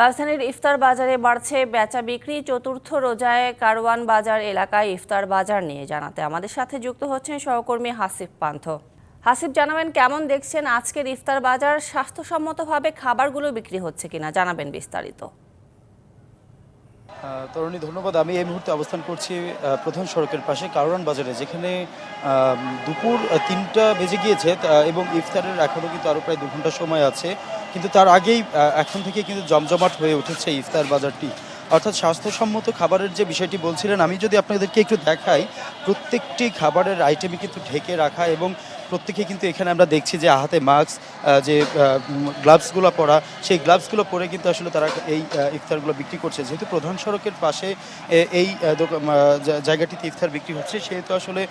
রাজধানীর ইফতার বাজারে বাড়ছে বেচা বিক্রি। চতুর্থ রোজায় কারওয়ান বাজার এলাকায় ইফতার বাজার নিয়ে জানাতে আমাদের সাথে যুক্ত হচ্ছেন সহকর্মী হাসিফ পান্থ। হাসিফ, জানাবেন কেমন দেখছেন আজকের ইফতার বাজার? স্বাস্থ্যসম্মতভাবে খাবারগুলো বিক্রি হচ্ছে কিনা? জানাবেন বিস্তারিত। তরুণী, ধন্যবাদ। আমি এই মুহূর্তে অবস্থান করছি প্রধান সড়কের পাশে কারওয়ান বাজারে, যেখানে দুপুর তিনটা বেজে গিয়েছে এবং ইফতারের এখনও কিন্তু আরও প্রায় দু ঘণ্টা সময় আছে। কিন্তু তার আগেই এখন থেকে কিন্তু জমজমাট হয়ে উঠেছে ইফতার বাজারটি। অর্থাৎ স্বাস্থ্যসম্মত খাবারের যে বিষয়টি বলছিলেন, আমি যদি আপনাদেরকে একটু দেখাই, প্রত্যেকটি খাবারের আইটেমই কিন্তু ঢেকে রাখা এবং প্রত্যেকে কিন্তু এখানে আমরা দেখছি যে হাতে মাস্ক যে গ্লাভসগুলো পরা, সেই গ্লাভসগুলো পরে কিন্তু আসলে তারা এই ইফতারগুলো বিক্রি করছে। যেহেতু প্রধান সড়কের পাশে এই জায়গাটিতে ইফতার বিক্রি হচ্ছে, সেহেতু আসলে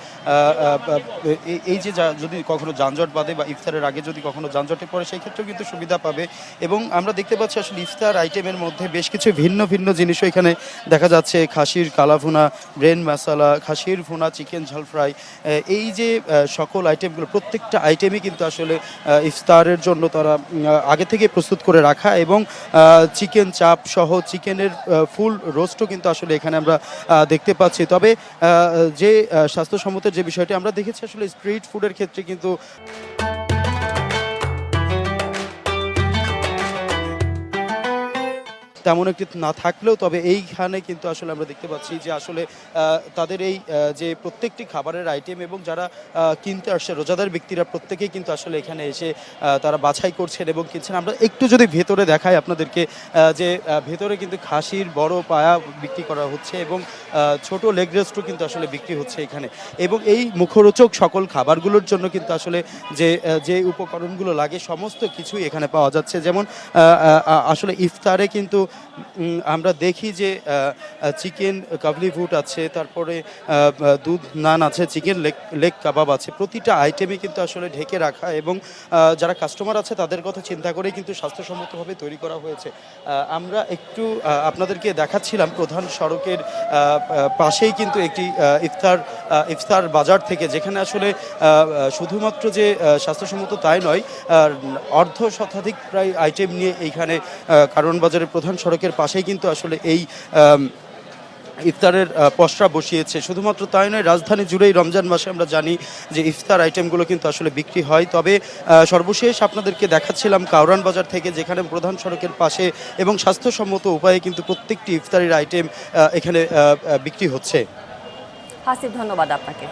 এই- যে যদি কখনো যানজট বাঁধে বা ইফতারের আগে যদি কখনো যানজটে পড়ে, সেই ক্ষেত্রেও কিন্তু সুবিধা পাবে। এবং আমরা দেখতে পাচ্ছি আসলে ইফতার আইটেমের মধ্যে বেশ কিছু ভিন্ন ভিন্ন জিনিসও এখানে দেখা যাচ্ছে। খাসির কালাভুনা ব্রেন মশালা, খাসির ভুনা, চিকেন ঝাল ফ্রাই এই যে সকল আইটেমগুলো প্রত্যেকটা আইটেমই কিন্তু আসলে ইফতারের জন্য তারা আগে থেকে প্রস্তুত করে রাখা এবং চিকেন চাপ সহ চিকেনের ফুল রোস্টও কিন্তু আসলে এখানে আমরা দেখতে পাচ্ছি। তবে যে স্বাস্থ্যসম্মতের যে বিষয়টি আমরা দেখেছি আসলে স্ট্রিট ফুডের ক্ষেত্রে কিন্তু তেমন একটি না থাকলেও, তবে এইখানে কিন্তু আসলে আমরা দেখতে পাচ্ছি যে আসলে তাদের এই যে প্রত্যেকটি খাবারের আইটেম এবং যারা কিনতে আসছে, রোজাদার ব্যক্তিরা প্রত্যেকেই কিন্তু আসলে এখানে এসে তারা বাছাই করছেন এবং কিনছেন। আমরা একটু যদি ভেতরে দেখাই আপনাদেরকে যে ভেতরে কিন্তু খাসির বড় পায়া বিক্রি করা হচ্ছে এবং ছোট লেগ রেস্টও কিন্তু আসলে বিক্রি হচ্ছে এখানে। এবং এই মুখরোচক সকল খাবারগুলোর জন্য কিন্তু আসলে যে যে উপকরণগুলো লাগে, সমস্ত কিছুই এখানে পাওয়া যাচ্ছে। যেমন আসলে ইফতারে কিন্তু আমরা দেখি যে চিকেন কাবলি ভুট আছে, তারপরে দুধ নান আছে, চিকেন লেগ লেগ কাবাব আছে। প্রতিটা আইটেমে কিন্তু আসলে ঢেকে রাখা এবং যারা কাস্টমার আছে, তাদের কথা চিন্তা করেই কিন্তু স্বাস্থ্যসম্মতভাবে তৈরি করা হয়েছে। আমরা একটু আপনাদেরকে দেখাচ্ছিলাম প্রধান সড়কের পাশেই কিন্তু একটি ইফতার ইফতার বাজার থেকে, যেখানে আসলে শুধুমাত্র যে স্বাস্থ্যসম্মত তাই নয় অর্ধ শতাধিক প্রায় আইটেম নিয়ে এইখানে কারণ বাজারের প্রধান সড়কের পাশেই কিন্তু আসলে এই ইফতারের পসরা বসিয়েছে। শুধুমাত্র তাই নয়, রাজধানী জুড়েই রমজান মাসে আমরা জানি যে ইফতার আইটেমগুলো কিন্তু আসলে বিক্রি হয়। তবে সর্বশেষ আপনাদেরকে দেখাচ্ছিলাম কাউরান বাজার থেকে, যেখানে প্রধান সড়কের পাশে এবং স্বাস্থ্যসম্মত উপায়ে কিন্তু প্রত্যেকটি ইফতারের আইটেম এখানে বিক্রি হচ্ছে। হাসিফ ধন্যবাদ আপনাকে।